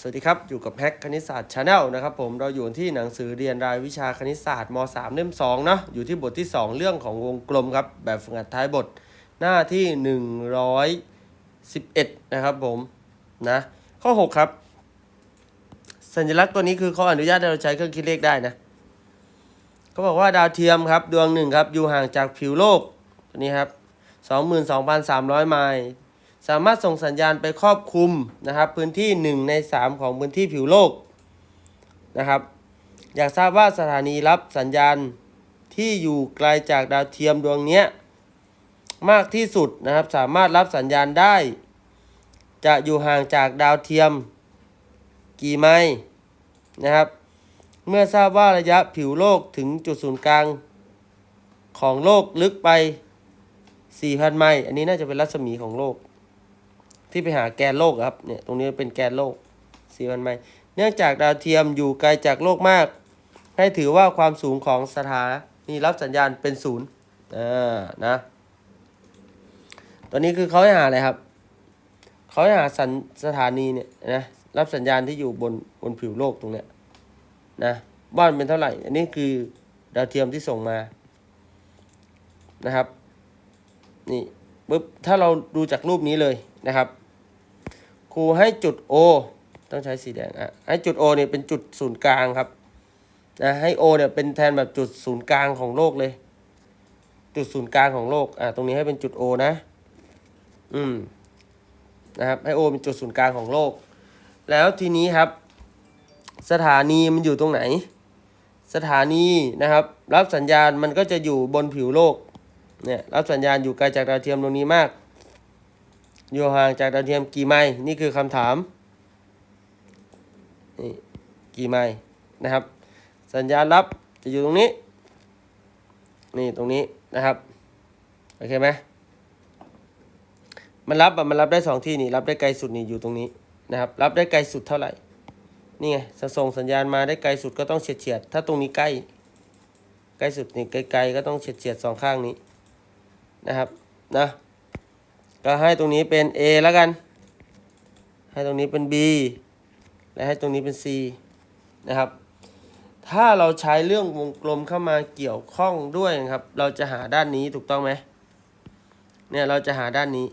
สวัสดีครับ อยู่กับแฮกคณิตศาสตร์ชาแนลนะครับผมเราอยู่ที่หนังสือเรียนรายวิชาคณิตศาสตร์ม .3 เล่ม2เนาะอยู่ที่บทที่ 2 เรื่องของวงกลมครับ แบบฝึกหัดท้ายบทหน้าที่ 111 นะครับผมนะข้อ 6 ครับ สัญลักษณ์ตัวนี้คือเขาอนุญาตให้เราใช้เครื่องคิดเลขได้นะเขาบอกว่าดาวเทียมครับ ดวงหนึ่งครับ อยู่ห่างจากผิวโลกตัวนี้ครับ 22,300 ไมล์ สามารถส่งสัญญาณไปครอบคลุมนะครับพื้นที่ 1 ใน 3 ของพื้นที่ผิวโลกนะครับ อยากทราบว่าสถานีรับสัญญาณที่อยู่ไกลจากดาวเทียมดวงนี้มากที่สุดนะครับ สามารถรับสัญญาณได้ จะอยู่ห่างจากดาวเทียมกี่ไมล์นะครับ เมื่อทราบว่าระยะผิวโลกถึงจุดศูนย์กลาง ของโลกลึกไป 4,000 ไมล์อันนี้น่าจะเป็นรัศมีของโลก ที่ไปหาแกนโลกครับเนี่ยตรงนี้เป็นแกนโลก4,000ไมล์เนื่องจากดาวเทียมอยู่ไกลจากโลกมาก ให้ถือว่าความสูงของสถานีรับสัญญาณเป็นศูนย์อ่านะตัวนี้คือเขาให้หาอะไรครับเขาให้หาสัญสถานีเนี่ยนะรับสัญญาณที่อยู่บนบนผิวโลกตรงเนี้ยนะบ้านเป็นเท่าไหร่ อันนี้คือดาวเทียมที่ส่งมานะครับ นี่ปุ๊บถ้าเราดูจากรูปนี้เลยนะครับ รูให้จุด O ต้องใช้สีแดงอะให้จุด O เนี่ยเป็นจุดศูนย์กลางครับนะให้ O เนี่ยเป็นแทนแบบจุดศูนย์กลางของโลกเลย จุดศูนย์กลางของโลกอะตรงนี้ให้เป็นจุด O นะอืมนะครับให้ O เป็นจุดศูนย์กลางของโลก แล้วทีนี้ครับ สถานีมันอยู่ตรงไหน สถานีนะครับ รับสัญญาณมันก็จะอยู่บนผิวโลกเนี่ยรับสัญญาณอยู่ไกลจากดาวเทียมตรงนี้มาก อยู่ห่างจากดาวเทียมกี่ไมล์นี่คือคำถามนี่กี่ไมล์นะครับ สัญญาณรับจะอยู่ตรงนี้ นี่ตรงนี้นะครับโอเคไหมมันรับอะมันรับได้สองที่นี่รับได้ไกลสุดนี่อยู่ตรงนี้นะครับ รับได้ไกลสุดเท่าไหร่นี่ไงส่งสัญญาณมาได้ไกลสุดก็ต้องเฉียดเฉียดถ้าตรงนี้ใกล้ใกล้สุดนี่ไกลๆก็ต้องเฉียดเฉียดสองข้างนี้นะครับนะ ก็ให้ตรงนี้เป็น A แล้วกัน ให้ตรงนี้เป็น B และให้ตรงนี้เป็น C นะครับ ถ้าเราใช้เรื่องวงกลมเข้ามาเกี่ยวข้องด้วยนะครับ เราจะหาด้านนี้ถูกต้องไหมเนี่ยเราจะหาด้านนี้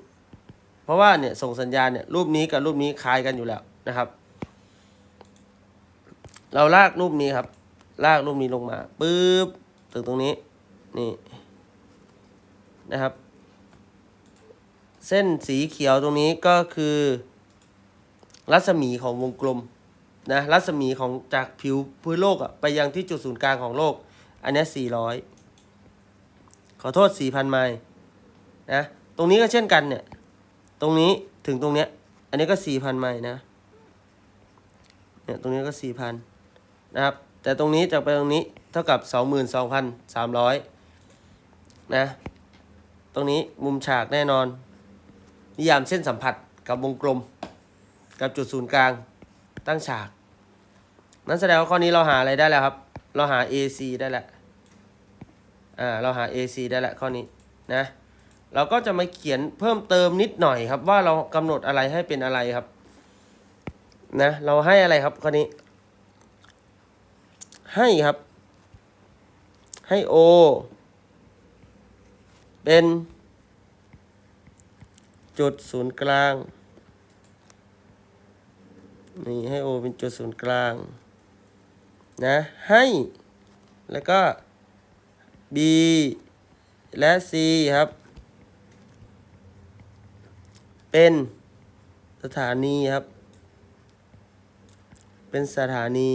เพราะว่าเนี่ยส่งสัญญาณเนี่ยรูปนี้กับรูปนี้คล้ายกันอยู่แล้วนะครับ เราลากรูปนี้ครับ ลากรูปนี้ลงมาปึ๊บถึงตรงนี้นี่นะครับ เส้นสีเขียวตรงนี้ก็คือ รัศมีของวงกลมนะรัศมีของจากผิวพื้นโลกอะไปยังที่จุดศูนย์กลางของโลก อันนี้สี่ร้อยขอโทษสี่พันไมล์นะตรงนี้ก็เช่นกันเนี่ย ตรงนี้ถึงตรงเนี้ย อันนี้ก็สี่พันไมล์นะเนี่ยตรงนี้ก็สี่พันนะครับ แต่ตรงนี้จากไปตรงนี้เท่ากับสองหมื่นสองพันสามร้อยนะ ตรงนี้มุมฉากแน่นอน นิยามเส้นสัมผัสกับวงกลม กับจุดศูนย์กลางตั้งฉาก นั้นแสดงว่าข้อนี้เราหาอะไรได้แล้วครับ เราหา AC ได้แล้วอ่าเราหา AC ได้แล้วข้อนี้นะเราก็จะมาเขียนเพิ่มเติมนิดหน่อยครับ ว่าเรากำหนดอะไรให้เป็นอะไรครับนะเราให้อะไรครับข้อนี้ ให้ครับ ให้ O เป็น จุดศูนย์กลาง นี่ให้ O เป็นจุดศูนย์กลาง นะ ให้ แล้วก็ B และ C ครับ เป็นสถานีครับ เป็นสถานี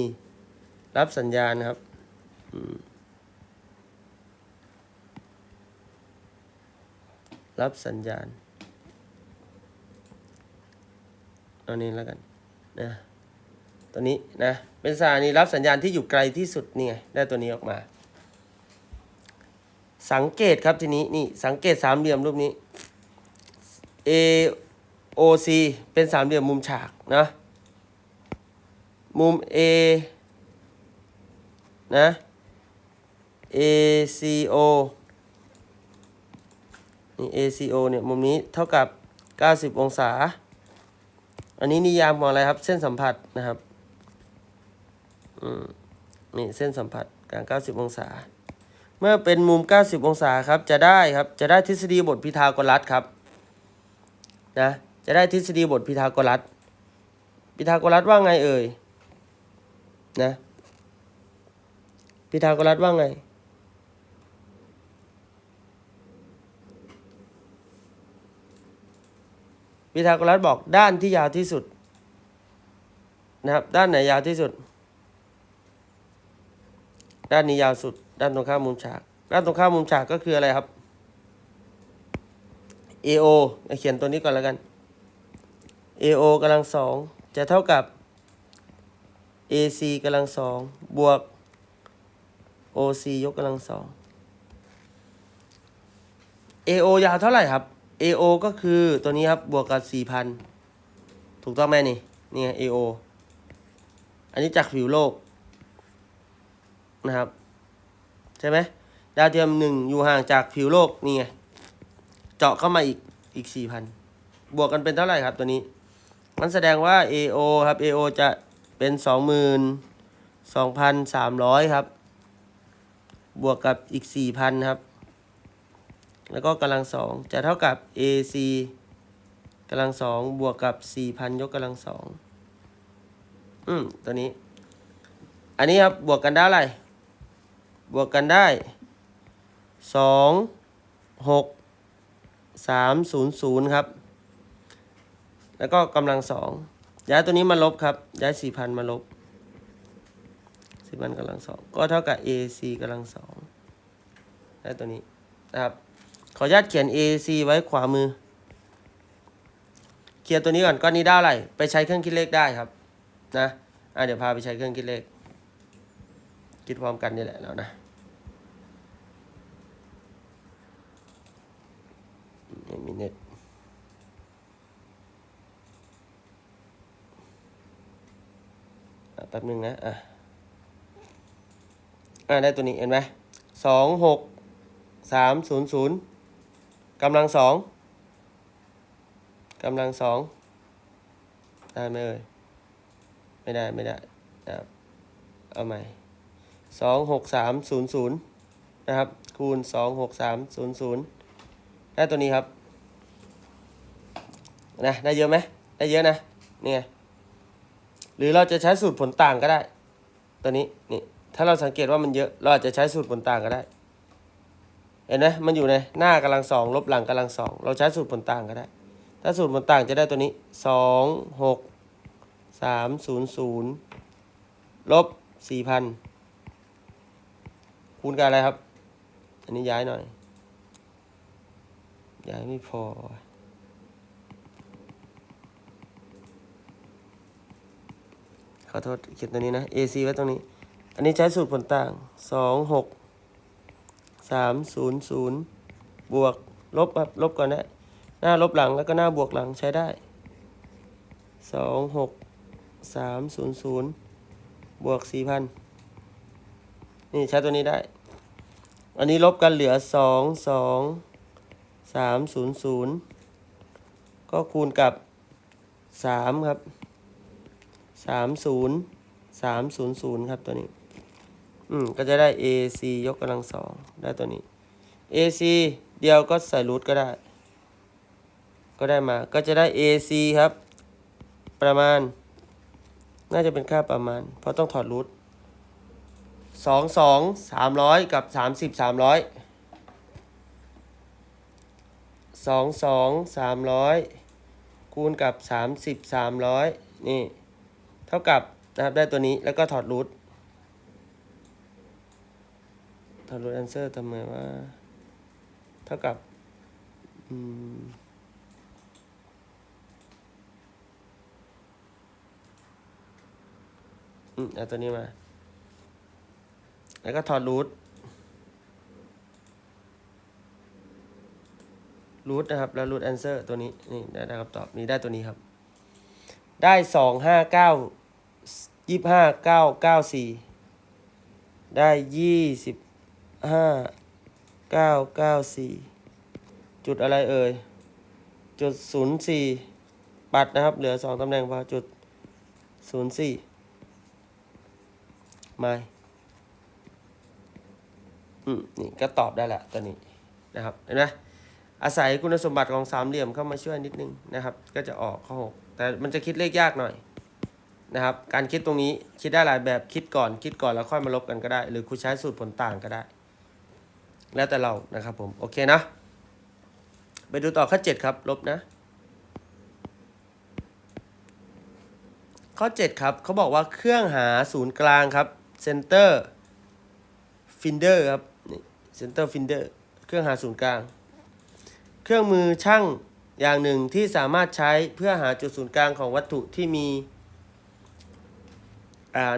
รับสัญญาณครับรับสัญญาณ เอานี้แล้วกันนะตัวนี้นะเป็นสถานีรับสัญญาณที่อยู่ไกลที่สุดนี่ไงได้ตัวนี้ออกมา สังเกตครับทีนี้นี่สังเกตสามเหลี่ยมรูปนี้ A O C เป็นสามเหลี่ยมมุมฉากนะมุม A นะ A C O นี่ ACO เนี่ยมุมนี้เท่ากับ 90 องศา อันนี้นิยามของอะไรครับ เส้นสัมผัสนะครับอืมนี่เส้นสัมผัสกลาง 90 องศา เมื่อเป็นมุม 90 องศาครับ จะได้ครับ จะได้ทฤษฎีบทพีทาโกรัสครับ นะ จะได้ทฤษฎีบทพีทาโกรัสพีทาโกรัสว่าไงเอ่ย นะพีทาโกรัสว่าไง พีทาโกรัสบอกด้านที่ยาวที่สุดนะครับ ด้านไหนยาวที่สุด ด้านนี้ยาวสุด ด้านตรงข้ามมุมฉาก ด้านตรงข้ามมุมฉากก็คืออะไรครับ AO เขียนตัวนี้ก่อนแล้วกัน AO กำลังสองจะเท่ากับ AC กำลังสองบวก OC ยกกำลังสอง AO ยาวเท่าไหร่ครับ AO ก็คือตัวนี้ครับบวกกับ4,000ถูกต้องไหมนี่นี่ไง AO อันนี้จากผิวโลกนะครับ ใช่ไหมดาวเทียมหนึ่งอยู่ห่างจากผิวโลกนี่ไงเจาะเข้ามาอีกอีก4,000บวกกันเป็นเท่าไหร่ครับตัวนี้มันแสดงว่า AO ครับ AO จะเป็น22,300ครับ บวกกับอีก4,000ครับ แล้วก็กำลังสองจะเท่ากับ AC กำลังสองบวกกับ 4,000 ยกกำลังสองอืมตัวนี้ อันนี้ครับ บวกกันได้อะไร บวกกันได้สองหกสามศูนย์ศูนย์ครับ แล้วก็กำลังสองย้ายตัวนี้มาลบครับ ย้ายสี่พันมาลบสี่พันกำลังสองก็เท่ากับ AC กำลังสองได้ตัวนี้นะครับ ขออนุญาตเขียน AC ไว้ขวามือ เคลียร์ตัวนี้ก่อนก้อนนี้ได้อะไรไปใช้เครื่องคิดเลขได้ครับ นะอะเดี๋ยวพาไปใช้เครื่องคิดเลข คิดพร้อมกันนี่แหละแล้วนะไม่มีเน็ตแป๊บนึงนะ อะ อะ ได้ตัวนี้เห็นไหมสองหกสามศูนย์ศูนย์ กำลังสองกำลังสองได้ไหมเอ่ยไม่ได้ไม่ได้นะครับเอาใหม่สองหกสามศูนย์ศูนย์นะครับ คูณสองหกสามศูนย์ศูนย์ได้ตัวนี้ครับนะได้เยอะไหมได้เยอะนะเนี่ไงหรือเราจะใช้สูตรผลต่างก็ได้ ตัวนี้นี่ถ้าเราสังเกตว่ามันเยอะ เราอาจจะใช้สูตรผลต่างก็ได้ เห็นไหมมันอยู่ในหน้ากำลังสองลบหลังกำลังสองเราใช้สูตรผลต่างก็ได้ ถ้าสูตรผลต่างจะได้ตัวนี้สองหกสามศูนย์ศูนย์ลบสี่พันคูณกับอะไรครับ อันนี้ย้ายหน่อย ย้ายไม่พอขอโทษเขียนตัวนี้นะ AC ไว้ตรงนี้ อันนี้ใช้สูตรผลต่างสองหก สามศูนย์ศูนย์บวกลบครับลบก่อนนะหน้าลบหลังแล้วก็หน้าบวกหลังใช้ได้สองหกสามศูนย์ศูนย์บวกสี่พันนี่ใช้ตัวนี้ได้ อันนี้ลบกันเหลือสองสองสามศูนย์ศูนย์ก็คูณกับสามครับสามศูนย์สามศูนย์ศูนย์ครับตัวนี้ อืมก็จะได้ AC ยกกำลังสองได้ตัวนี้ AC เดียวก็ใส่รูทก็ได้ ก็ได้มา ก็จะได้ AC ครับ ประมาณ น่าจะเป็นค่าประมาณ เพราะต้องถอดรูทสองสองสามร้อยกับสามสิบสามร้อยสองสองสามร้อยคูณกับสามสิบสามร้อยนี่ เท่ากับนะครับได้ตัวนี้แล้วก็ถอดรูท ถอดรูทแอนเซอร์ทำไมว่า เท่ากับอืมอืมเอาตัวนี้มา แล้วก็ถอดรูทรูทนะครับ แล้วรูทแอนเซอร์ตัวนี้ นี่ได้ได้คำตอบนี้ได้ตัวนี้ครับ ได้สองห้าเก้ายี่ห้าเก้าเก้าสี่ได้ยี่สิบ ห้าเก้าเก้าสี่จุดอะไรเอ่ย จุดศูนย์สี่ปัดนะครับ เหลือสองตำแหน่งพอจุดศูนย์สี่ไม่อืมนี่ก็ตอบได้แหละตัวนี้นะครับ เห็นไหมอาศัยคุณสมบัติของสามเหลี่ยมเข้ามาช่วยนิดนึงนะครับ ก็จะออกข้อหกแต่มันจะคิดเลขยากหน่อยนะครับ การคิดตรงนี้คิดได้หลายแบบคิดก่อน คิดก่อนแล้วค่อยมาลบกันก็ได้ หรือคุณใช้สูตรผลต่างก็ได้ แล้วแต่เรานะครับผม โอเคนะ ไปดูต่อข้อ 7 ครับ ลบนะ ข้อ 7 ครับเขาบอกว่าเครื่องหาศูนย์กลางครับ center finder ครับนี่ center finder เครื่องหาศูนย์กลาง เครื่องมือช่างอย่างหนึ่งที่สามารถใช้เพื่อหาจุดศูนย์กลางของวัตถุที่มี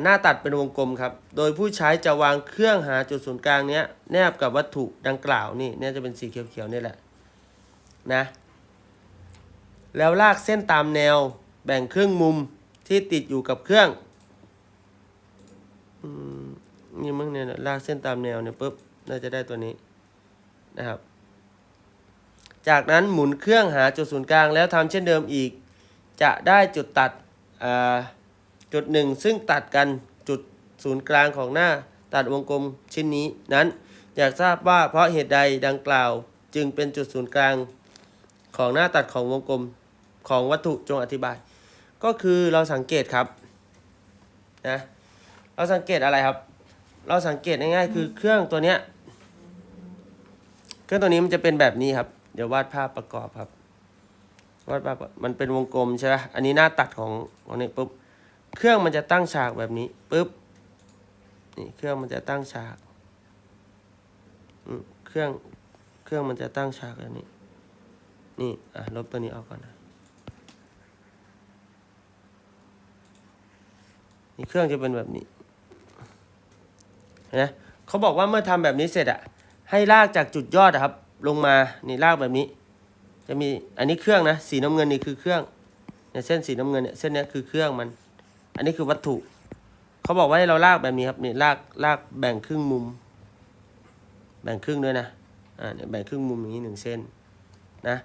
หน้าตัดเป็นวงกลมครับ โดยผู้ใช้จะวางเครื่องหาจุดศูนย์กลางเนี้ยแนบกับวัตถุดังกล่าวนี่เนี่ยจะเป็นสีเขียวๆนี่แหละนะแล้วลากเส้นตามแนวแบ่งครึ่งมุมที่ติดอยู่กับเครื่องอนี่มึงเนี่ยลากเส้นตามแนวเนี่ยปุ๊บน่าจะได้ตัวนี้นะครับ จากนั้นหมุนเครื่องหาจุดศูนย์กลางแล้วทำเช่นเดิมอีก จะได้จุดตัดอ่า จุดหนึ่งซึ่งตัดกันจุดศูนย์กลางของหน้าตัดวงกลมชิ้นนี้นั้น อยากทราบว่าเพราะเหตุใดดังกล่าว จึงเป็นจุดศูนย์กลางของหน้าตัดของวงกลมของวัตถุจงอธิบาย ก็คือเราสังเกตครับนะเราสังเกตอะไรครับ เราสังเกตง่ายๆคือเครื่องตัวเนี้ยเครื่องตัวนี้มันจะเป็นแบบนี้ครับ เดี๋ยววาดภาพประกอบครับวาดภาพมันเป็นวงกลมใช่ไหมอันนี้หน้าตัดของของนี้ปุ๊บ เครื่องมันจะตั้งฉากแบบนี้ปุ๊บนี่เครื่องมันจะตั้งฉากอืมเครื่องเครื่องมันจะตั้งฉากแบบนี้ นี่อะลบตัวนี้ออกก่อนนะนี่เครื่องจะเป็นแบบนี้เห็นไหมเขาบอกว่าเมื่อทำแบบนี้เสร็จอะให้ลากจากจุดยอดอะครับ ลงมานี่ลากแบบนี้ จะมีอันนี้เครื่องนะสีน้ำเงินนี่คือเครื่องเนี่ยเส้นสีน้ำเงินเนี่ยเส้นนี้คือเครื่องมัน อันนี้คือวัตถุ เขาบอกว่าให้เราลากแบบนี้ครับนี่ลากลากแบ่งครึ่งมุม แบ่งครึ่งด้วยนะอ่าเนี่ยแบ่งครึ่งมุมอย่างนี้หนึ่งเส้นนะ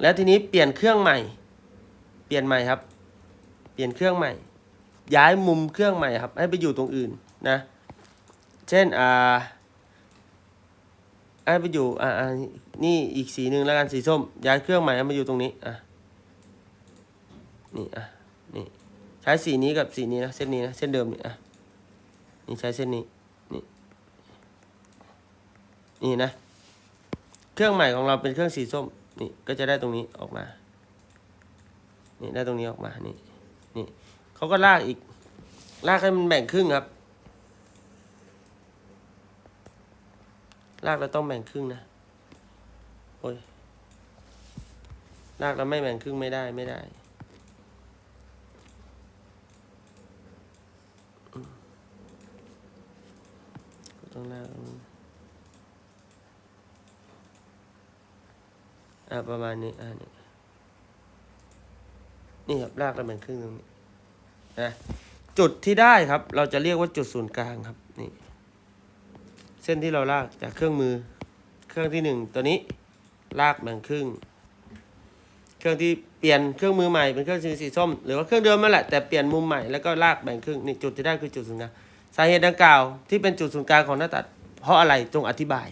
แล้วทีนี้เปลี่ยนเครื่องใหม่ เปลี่ยนใหม่ครับ เปลี่ยนเครื่องใหม่ ย้ายมุมเครื่องใหม่ครับ ให้ไปอยู่ตรงอื่นนะ เช่นอ่าให้ไปอยู่อ่าอ่านี่อีกสีหนึ่งแล้วกันสีส้ม ย้ายเครื่องใหม่ให้มาอยู่ตรงนี้อะนี่อะนี่ ใช้สีนี้กับสีนี้นะเส้นนี้นะเส้นเดิมนี่อะนี่ใช้เส้นนี้นี่นี่นะ เครื่องใหม่ของเราเป็นเครื่องสีส้มนี่ก็จะได้ตรงนี้ออกมา นี่ได้ตรงนี้ออกมานี่นี่เขาก็ลากอีก ลากให้มันแบ่งครึ่งครับ ลากเราต้องแบ่งครึ่งนะโอ้ยลากเราไม่แบ่งครึ่งไม่ได้ไม่ได้อืมก็ ต้องลางอะประมาณนี้อะนี่นี่ครับลากเราแบ่งครึ่งตรงนี้นะจุดที่ได้ครับ เราจะเรียกว่าจุดศูนย์กลางครับนี่ เส้นที่เราลากจากเครื่องมือ เครื่องที่หนึ่งตัวนี้ลากแบ่งครึ่ง เครื่องที่เปลี่ยนเครื่องมือใหม่เป็นเครื่องสีสีส้ม หรือว่าเครื่องเดิมนั่นแหละแต่เปลี่ยนมุมใหม่แล้วก็ลากแบ่งครึ่งนี่จุดที่ได้คือจุดศูนย์กลาง สาเหตุดังกล่าวที่เป็นจุดศูนย์กลางของหน้าตัด เพราะอะไรจงอธิบาย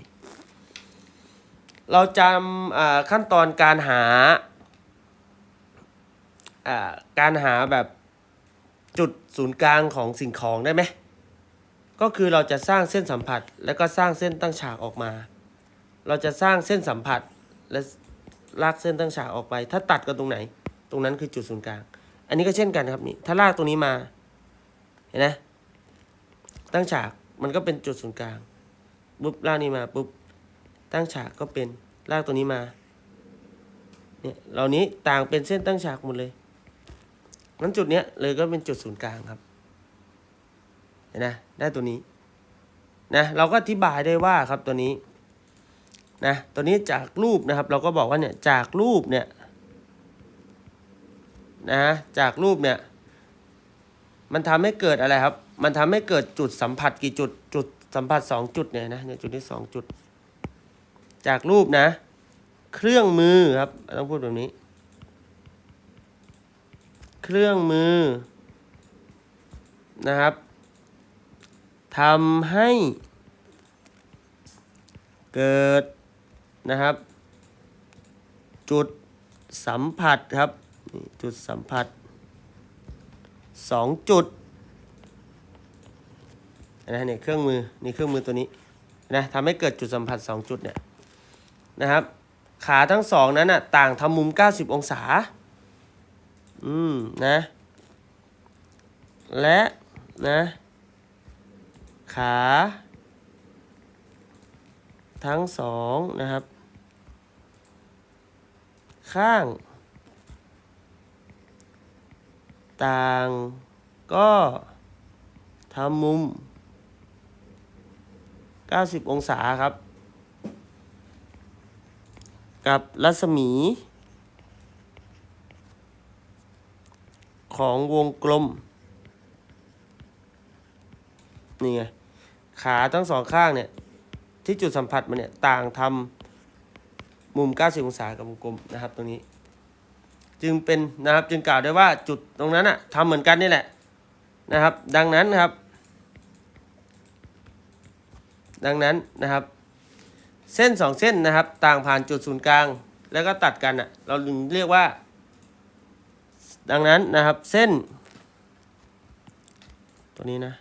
เราจำขั้นตอนการหาการหาแบบจุดศูนย์กลางของสิ่งของได้ไหมก็คือเราจะสร้างเส้นสัมผัส แล้วก็สร้างเส้นตั้งฉากออกมา เราจะสร้างเส้นสัมผัสและลากเส้นตั้งฉากออกไป ถ้าตัดกันตรงไหน ตรงนั้นคือจุดศูนย์กลาง อันนี้ก็เช่นกันครับนี่ถ้าลากตรงนี้มาเห็นไหม ตั้งฉากมันก็เป็นจุดศูนย์กลางปุ๊บลากนี้มาปุ๊บตั้งฉากก็เป็นลากตัวนี้มาเนี่ยเหล่านี้ต่างเป็นเส้นตั้งฉากหมดเลยนั้นจุดเนี้ยเลยก็เป็นจุดศูนย์กลางครับเห็นนะได้ตัวนี้นะเราก็อธิบายได้ว่าครับตัวนี้นะตัวนี้จากรูปนะครับ เราก็บอกว่าเนี่ยจากรูปเนี่ยนะจากรูปเนี่ย มันทำให้เกิดอะไรครับ มันทำให้เกิดจุดสัมผัสกี่จุด จุดสัมผัสสองจุดเนี่ยนะเนี่ยจุดที่สองจุด จากรูปนะ เครื่องมือครับ ต้องพูดแบบนี้ เครื่องมือนะครับทำให้เกิดนะครับ จุดสัมผัสครับ จุดสัมผัส สองจุดนะเนี่ยเครื่องมือนี่เครื่องมือตัวนี้นะทำให้เกิดจุดสัมผัสสองจุดเนี่ยนะครับขาทั้งสองนั้นน่ะต่างทำมุม 90 องศาอืมนะและนะขาทั้งสองนะครับ ข้าง ต่าง ก็ทำมุม 90 องศาครับ กับรัศมี ของวงกลม นี่ไง ขาทั้งสองข้างเนี่ย ที่จุดสัมผัสมันเนี่ย ต่างทำมุม 90 องศากับวงกลมนะครับตรงนี้ จึงเป็นนะครับจึงกล่าวได้ว่าจุดตรงนั้นอะทำเหมือนกันนี่แหละนะครับ ดังนั้นนะครับ ดังนั้นนะครับ เส้นสองเส้นนะครับ ต่างผ่านจุดศูนย์กลาง แล้วก็ตัดกันอะเราเรียกว่า ดังนั้นนะครับเส้น ตัวนี้นะ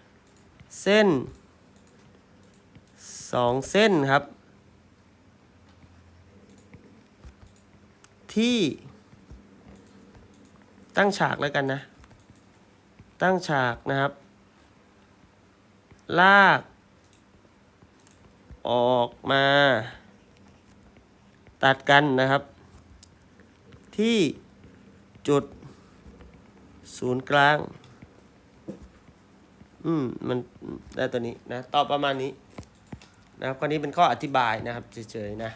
เส้นสองเส้นครับ ที่ ตั้งฉากแล้วกันนะ ตั้งฉากนะครับ ลาก ออกมา ตัดกันนะครับ ที่จุดศูนย์กลาง อืม มันได้ตัวนี้นะตอบประมาณนี้นะครับข้อนี้เป็นข้ออธิบายนะครับเฉยๆนะ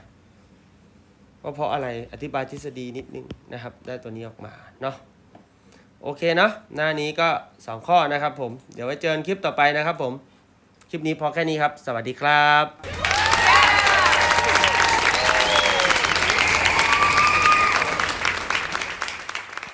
ว่าเพราะอะไรอธิบายทฤษฎีนิดนึงนะครับ ได้ตัวนี้ออกมาเนาะ โอเคเนาะหน้านี้ก็ 2 ข้อนะครับผม เดี๋ยวไว้เจอกันคลิปต่อไปนะครับผม คลิปนี้พอแค่นี้ครับ สวัสดีครับ